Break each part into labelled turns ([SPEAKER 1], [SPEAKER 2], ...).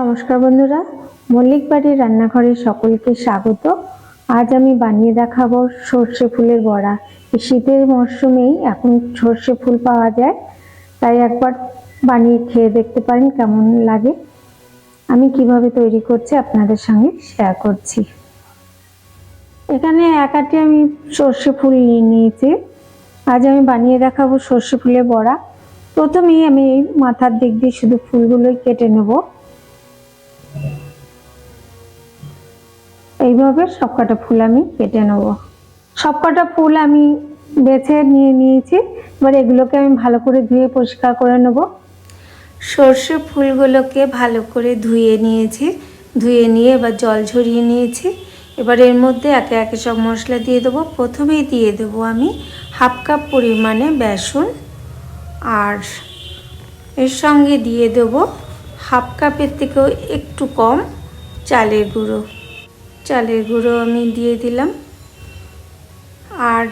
[SPEAKER 1] নমস্কার বন্ধুরা, মল্লিক বাড়ির রান্নাঘরে সকলকে স্বাগত। আজ আমি বানিয়ে দেখাবো সর্ষে ফুলের বড়া। শীতের মরশুমেই এখন সর্ষে ফুল পাওয়া যায়, তাই একবার বানিয়ে খেয়ে দেখতে পারেন কেমন লাগে। আমি কীভাবে তৈরি করছি আপনাদের সঙ্গে শেয়ার করছি। এখানে একাটি আমি সর্ষে ফুল নিয়ে নিয়েছি। আজ আমি বানিয়ে দেখাবো সর্ষে ফুলের বড়া। প্রথমেই আমি মাথার দিক দিয়ে শুধু ফুলগুলোই কেটে নেব। এইভাবে সবকটা ফুল আমি কেটে নেব। সবকটা ফুল আমি বেছে নিয়ে নিয়েছি। এবার এগুলোকে আমি ভালো করে ধুয়ে পরিষ্কার করে নেব।
[SPEAKER 2] সর্ষে ফুলগুলোকে ভালো করে ধুয়ে নিয়েছি। ধুয়ে নিয়ে এবার জল ঝরিয়ে নিয়েছি। এবার এর মধ্যে একে একে সব মশলা দিয়ে দেবো। প্রথমেই দিয়ে দেবো আমি হাফ কাপ পরিমাণে বেসন। আর এর সঙ্গে দিয়ে দেবো হাফ কাপের থেকেও একটু কম চালের গুঁড়ো। চালের গুঁড়ো আমি দিয়ে দিলাম। আর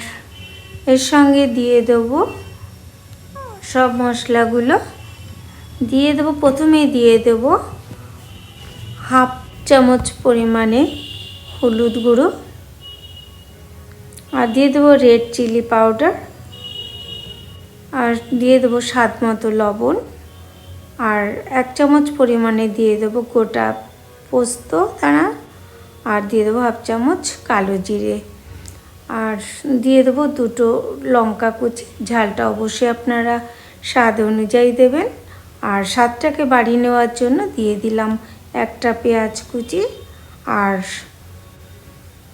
[SPEAKER 2] এর সঙ্গে দিয়ে দেবো সব মশলাগুলো। দিয়ে দেবো প্রথমেই দিয়ে দেবো হাফ চামচ পরিমাণে হলুদ গুঁড়ো। আর দিয়ে দেবো রেড চিলি পাউডার। আর দিয়ে দেবো স্বাদ মতো লবণ। আর এক চামচ পরিমাণে দিয়ে দেবো গোটা পোস্ত। দানা আর দিয়ে দেবো হাফ চামচ কালো জিরে। আর দিয়ে দেবো দুটো লঙ্কা কুচি। ঝালটা অবশ্যই আপনারা স্বাদ অনুযায়ী দেবেন। আর স্বাদটাকে বাড়িয়ে নেওয়ার জন্য দিয়ে দিলাম একটা পেঁয়াজ কুচি আর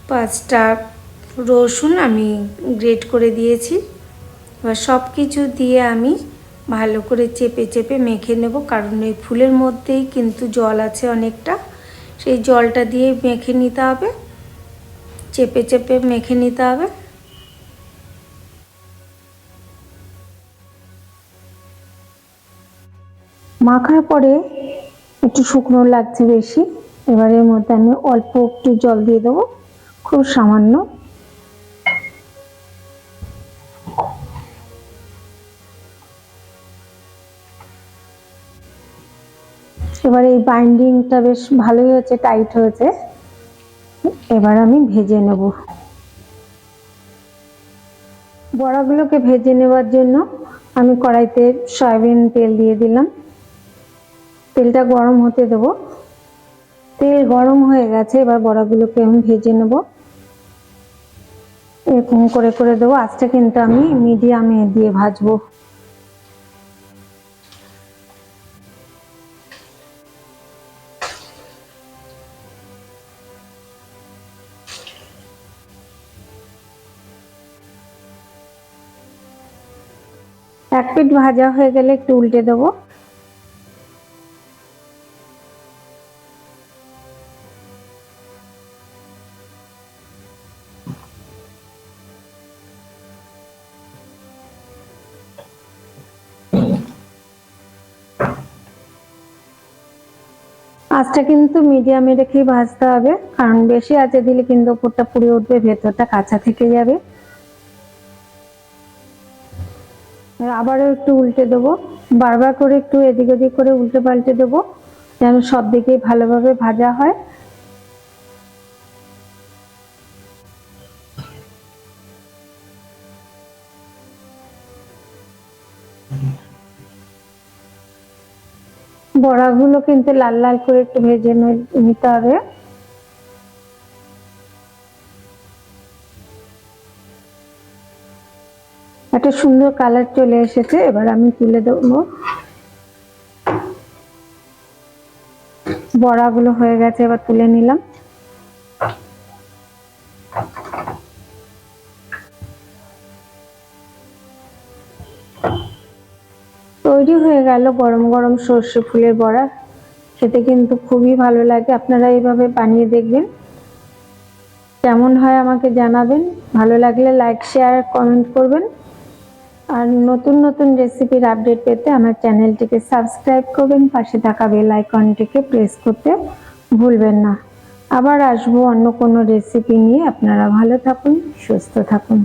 [SPEAKER 2] পাঁচটা রসুন আমি গ্রেট করে দিয়েছি। এবার সব কিছু দিয়ে আমি ভালো করে চেপে চেপে মেখে নেব, কারণ এই ফুলের মধ্যেই কিন্তু জল আছে অনেকটা। সেই জলটা দিয়ে মেখে নিতে হবে। চেপে চেপে মেখে নিতে হবে।
[SPEAKER 1] মাখার পরে একটু শুকনো লাগছে বেশি। এবারের মধ্যে আমি অল্প একটু জল দিয়ে দেবো। খুব সামান্য। এবার এই বাইন্ডিংটা বেশ ভালোই হয়েছে টাইট হয়েছে। এবার আমি ভেজে নেব। বড়াগুলোকে ভেজে নেওয়ার জন্য আমি কড়াইতে সয়াবিন তেল দিয়ে দিলাম। তেলটা গরম হতে দেব। তেল গরম হয়ে গেছে, এবার বড়াগুলোকে আমি ভেজে নেব। এরকম করে করে দেবো। আজটা কিন্তু আমি মিডিয়ামে দিয়ে ভাজবো। এক ভাজা হয়ে গেলে একটু উল্টে দেবো। আঁচটা কিন্তু মিডিয়ামে রেখেই ভাজতে হবে, কারণ বেশি আঁচে দিলে কিন্তু ওপরটা পুড়ে উঠবে, ভেতরটা কাঁচা থেকে যাবে। আবারও একটু উল্টে দেবো। বারবার করে একটু এদিক ওদিক করে উল্টে পাল্টে দেবো, যেন সব দিকে ভালোভাবে ভাজা হয়। বড়াগুলো কিন্তু লাল লাল করে একটু ভেজে নিতে হবে। একটা সুন্দর কালার চলে এসেছে, এবার আমি তুলে দেবো। বড়াগুলো হয়ে গেছে, এবার তুলে নিলাম। তৈরি হয়ে গেল গরম গরম সর্ষে ফুলের বড়া। খেতে কিন্তু খুবই ভালো লাগে, আপনারা এইভাবে বানিয়ে দেখবেন। কেমন হয় আমাকে জানাবেন। ভালো লাগলে লাইক শেয়ার কমেন্ট করবেন। আর নতুন নতুন রেসিপির আপডেট পেতে আমার চ্যানেলটিকে সাবস্ক্রাইব করবেন, পাশে থাকা বেল আইকনটিকে প্রেস করতে ভুলবেন না। আবার আসব অন্য কোনো রেসিপি নিয়ে। আপনারা ভালো থাকুন, সুস্থ থাকুন।